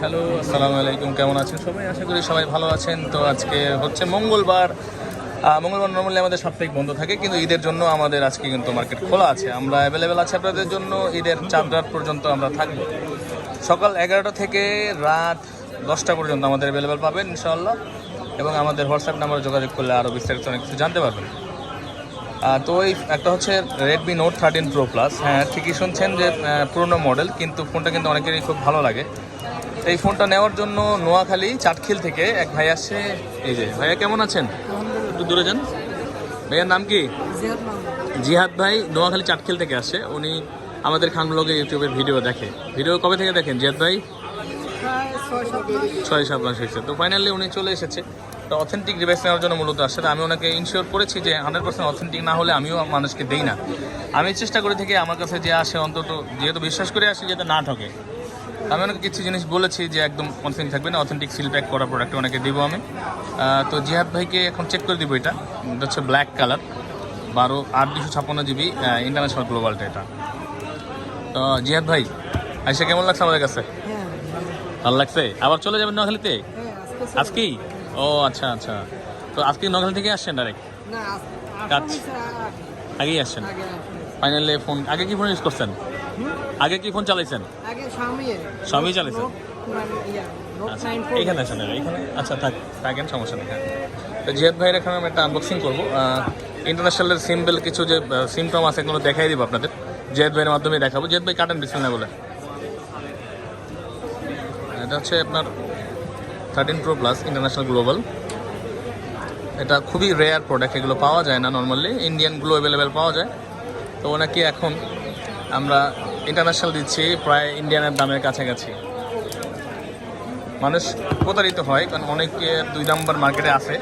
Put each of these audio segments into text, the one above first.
Hello, আসসালামু আলাইকুম, কেমন আছেন? সবাই আশা করি সবাই ভালো আছেন। তো আজকে হচ্ছে মঙ্গলবার। মঙ্গলবার নর্মালি আমাদের সাপ্তাহিক বন্ধ থাকে, কিন্তু ঈদের জন্য আমাদের আজকে কিন্তু মার্কেট খোলা আছে। আমরা অ্যাভেলেবেল আছে আপনাদের জন্য, ঈদের চাঁদ রাত পর্যন্ত আমরা থাকব। সকাল এগারোটা থেকে রাত দশটা পর্যন্ত আমাদের অ্যাভেলেবেল পাবেন, ইনশাআল্লাহ। এবং আমাদের হোয়াটসঅ্যাপ নাম্বারে যোগাযোগ করলে আরও বিস্তারিত অনেক কিছু জানতে পারবেন। তো এই একটা হচ্ছে Redmi Note thirteen pro plus হ্যাঁ ঠিকই শুনছেন যে পুরনো মডেল কিন্তু ফোনটা কিন্তু অনেকেরই খুব ভালো লাগে। এই ফোনটা নেওয়ার জন্য নোয়াখালী চাটখিল থেকে এক ভাই আসছে। এই যে ভাইয়া কেমন আছেন? একটু দূরে যান। ভাইয়ার নাম কি? জিহাদ ভাই নোয়াখালী চাটখিল থেকে আসে উনি আমাদের খান ব্লগে ইউটিউবের ভিডিও দেখে। ভিডিও কবে থেকে দেখেন জিহাদ ভাই? ছয় সাত মাস। হয়েছে। তো ফাইনালি উনি চলে এসেছে। তো অথেন্টিক ডিভাইস নেওয়ার জন্য মূলত আসছে তো আমি ওনাকে ইনশিওর করেছি যে হান্ড্রেড পার্সেন্ট অথেন্টিক না হলে আমিও মানুষকে দেই না। আমি চেষ্টা করে থেকে আমার কাছে যে আসে অন্তত যেহেতু বিশ্বাস করে আসি যাতে না ঠকে। আমি ওনাকে কিছু জিনিস বলেছি যে একদম অথেন্টিক থাকবে না অথেন্টিক সিল প্যাক করা প্রোডাক্ট ওনাকে দেবো আমি। তো জিহাদ ভাইকে এখন চেক করে দিব এটা। এটা হচ্ছে ব্ল্যাক কালার বারো আট দুশো ছাপ্পান্ন জিবি ইন্টারন্যাশনাল গ্লোবালটা এটা তো জিহাদ ভাই আইসা কেমন লাগছে আমাদের কাছে? ভালো। লাগছে? আবার চলে যাবেন নোয়াখালীতে? আজকেই? ও আচ্ছা আচ্ছা। তো আজকে নোয়াখালী থেকে আসছেন ডাইরেক্ট। আগেই আসছেন? ফাইনালি ফোন আগে কি ফোন ইউজ করছেন? আগে কি ফোন চালাইছেন? স্বামী চালাইছেন? আচ্ছা এইখানে আসেন না, এইখানে আচ্ছা থাক থাকেন সমস্যা নেই হ্যাঁ। তো জিয়াদ ভাইয়ের এখানে আমি একটা আনবক্সিং করব। ইন্টারন্যাশনালের সিম্পল কিছু যে সিমটম আছে এগুলো দেখাই দিব আপনাদের। জিয়াদ ভাইয়ের মাধ্যমে দেখাবো। জিয়াদ ভাই কাটেন না বলে? এটা হচ্ছে আপনার thirteen pro plus international global এটা খুবই রেয়ার প্রোডাক্ট এগুলো পাওয়া যায় না নর্মালি ইন্ডিয়ানগুলো অ্যাভেলেবেল পাওয়া যায়। তো ওনাকে এখন আমরা ইন্টারন্যাশনাল দিচ্ছি, প্রায় ইন্ডিয়ানের দামের কাছাকাছি। মানুষ প্রতারিত হয়, কারণ অনেকে দুই নম্বর মার্কেটে আসে।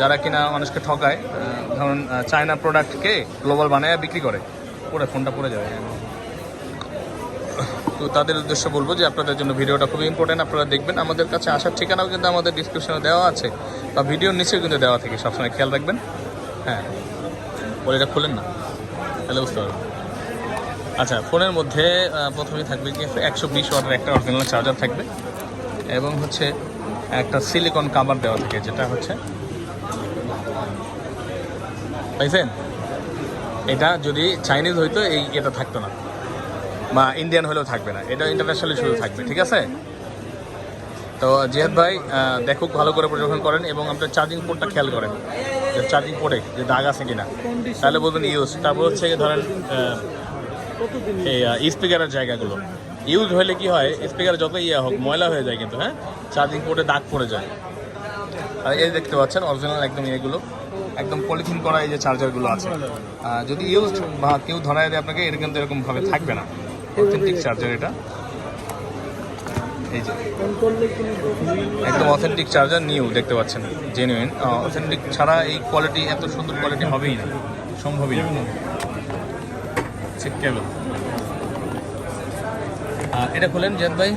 যারা কিনা মানুষকে ঠকায় ধরুন চায়না প্রোডাক্টকে গ্লোবাল বানায়, বিক্রি করে। পরে ফোনটা পড়ে যাবে। তো তাদের উদ্দেশ্যে বলব যে আপনাদের জন্য ভিডিওটা খুবই ইম্পর্টেন্ট আপনারা দেখবেন। আমাদের কাছে আসার ঠিকানাও কিন্তু আমাদের ডিসক্রিপশনে দেওয়া আছে। বা ভিডিওর নিচেও কিন্তু দেওয়া থাকে, সবসময় খেয়াল রাখবেন। হ্যাঁ। বলে এটা খুলেন না। তাহলে বুঝতে পারবেন। আচ্ছা ফোনের মধ্যে প্রথমেই থাকবে কি, একশো বিশ ওয়াটের একটা অরিজিনাল চার্জার থাকবে। এবং হচ্ছে একটা সিলিকন কাভার দেওয়া থাকে, যেটা হচ্ছে পাইছেন? এটা যদি চাইনিজ হইতো, এই এটা থাকতো না। বা ইন্ডিয়ান হলেও থাকবে না। এটা ইন্টারন্যাশনালি শুধু থাকবে, ঠিক আছে? তো জিহাদ ভাই দেখুক ভালো করে পর্যবেক্ষণ করেন এবং আপনার চার্জিং পোর্টটা খেয়াল করেন, যে চার্জিং পোর্টে যে দাগ আছে কিনা। তাহলে বলবেন ইউজ তারপর হচ্ছে ধরেন এই স্পিকারের জায়গাগুলো। ইউজ হলে কি হয় স্পিকার যত ইয়ে হোক, ময়লা হয়ে যায় কিন্তু হ্যাঁ? চার্জিং পোর্টে দাগ পড়ে যায়। আর এই দেখতে পাচ্ছেন অরিজিনাল একদম এগুলো। একদম পলিথিন করা এই যে চার্জারগুলো আছে। যদি ইউজ বা কেউ ধরায় দেয় আপনাকে, এটা কিন্তু এরকমভাবে থাকবে না। অথেন্টিক চার্জার এটা? এই যে। একদম অথেন্টিক চার্জার নিউ দেখতে পাচ্ছেন জেনুইন অথেন্টিক ছাড়া এই কোয়ালিটি এত সুন্দর কোয়ালিটি হবেই না সম্ভবই না। চেক কেবল এটা খোলেন জেদ ভাই।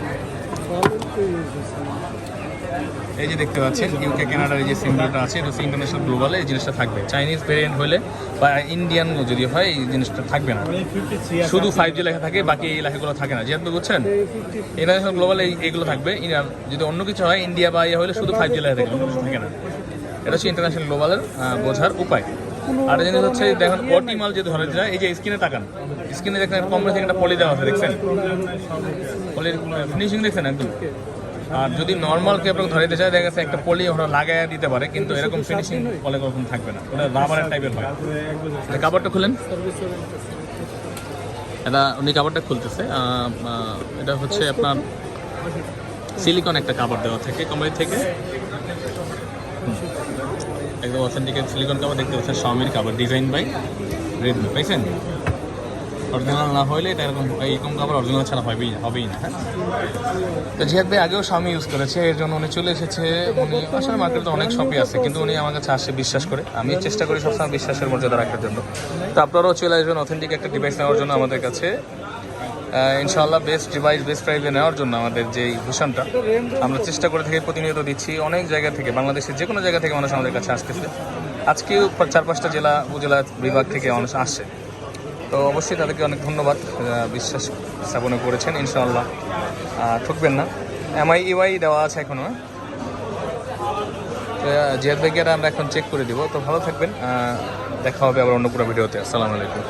এই যে দেখতে পাচ্ছেন ইউকে কানাডার এই যে সিম্বলটা আছে, এটা ইন্টারন্যাশনাল গ্লোবালে এই জিনিসটা থাকবে। চাইনিজ ভেরিয়েন্ট হলে বা ইন্ডিয়ান যদি হয়, এই জিনিসটা থাকবে না। শুধু ফাইভ জি লেখা থাকে, বাকি এই লেখাগুলো থাকে না। যেহেতু বুঝছেন? ইন্টারন্যাশনাল গ্লোবাল এইগুলো থাকবে। যদি অন্য কিছু হয় ইন্ডিয়া বা ইয়ে হলে শুধু ফাইভ জি লেখা থাকে থাকে না। এটা হচ্ছে ইন্টারন্যাশনাল গ্লোবালের বোঝার উপায়। আর জিনিস হচ্ছে, দেখুন ওটি মাল যদি ধরে যায়, এই যে স্ক্রিনে তাকান। স্ক্রিনে দেখেন থেকে একটা পলি দেওয়া আছে, দেখছেন? পলির ফিনিশিং দেখছেন একদম? আর যদি নর্মাল কেউ ধরাইতে চায়, দেখা গেছে একটা পলি ওরা লাগাইয়া দিতে পারে, কিন্তু এরকম ফিনিশিং পলে কখন থাকবে না। ওটা রাবারের টাইপের হয়। কাপড়টা খুলেন। এটা উনি কাপড়টা খুলতেছে। এটা হচ্ছে আপনার সিলিকন একটা কাপড় দেওয়া থাকে কোম্পানি থেকে। একদম অথেন্টিক সিলিকন কাপড় দেখতে পাচ্ছেন স্বামীর কাপড় ডিজাইন বাই রেডমি পাইছেন? অরিজিনাল না হলে এটা এরকম এইরকম কাপড় অরিজিনাল ছাড়া হবেই না হবেই না হ্যাঁ? তো জিহাদ ভাই আগেও স্বামী ইউজ করেছে, এর জন্য উনি চলে এসেছে। উনি আসলে মার্কেটে অনেক শপই আছে, কিন্তু উনি আমার কাছে আসে বিশ্বাস করে। আমি চেষ্টা করি সবসময় বিশ্বাসের মর্যাদা রাখার জন্য। তো আপনারাও চলে আসবেন অথেন্টিক একটা ডিভাইস নেওয়ার জন্য আমাদের কাছে। ইনশাআল্লাহ বেস্ট ডিভাইস বেস্ট প্রাইসে নেওয়ার জন্য আমাদের যেই ভূষণটা, আমরা চেষ্টা করে থেকে প্রতিনিয়ত দিচ্ছি। অনেক জায়গা থেকে, বাংলাদেশের যে কোনো জায়গা থেকে মানুষ আমাদের কাছে আসতেছে। আজকেও চার পাঁচটা জেলা, উপজেলা বিভাগ থেকে মানুষ আসছে তো অবশ্যই তাদেরকে অনেক ধন্যবাদ বিশ্বাস স্থাপন করেছেন, ইনশাআল্লাহ। ঠকবেন না। এমআই ইউআই দেওয়া আছে এখনও? তো জিয়াদ ভাইকে আমরা এখন চেক করে দিব। তো ভালো থাকবেন। দেখা হবে আবার অন্য পুরো ভিডিওতে। আসসালামু আলাইকুম।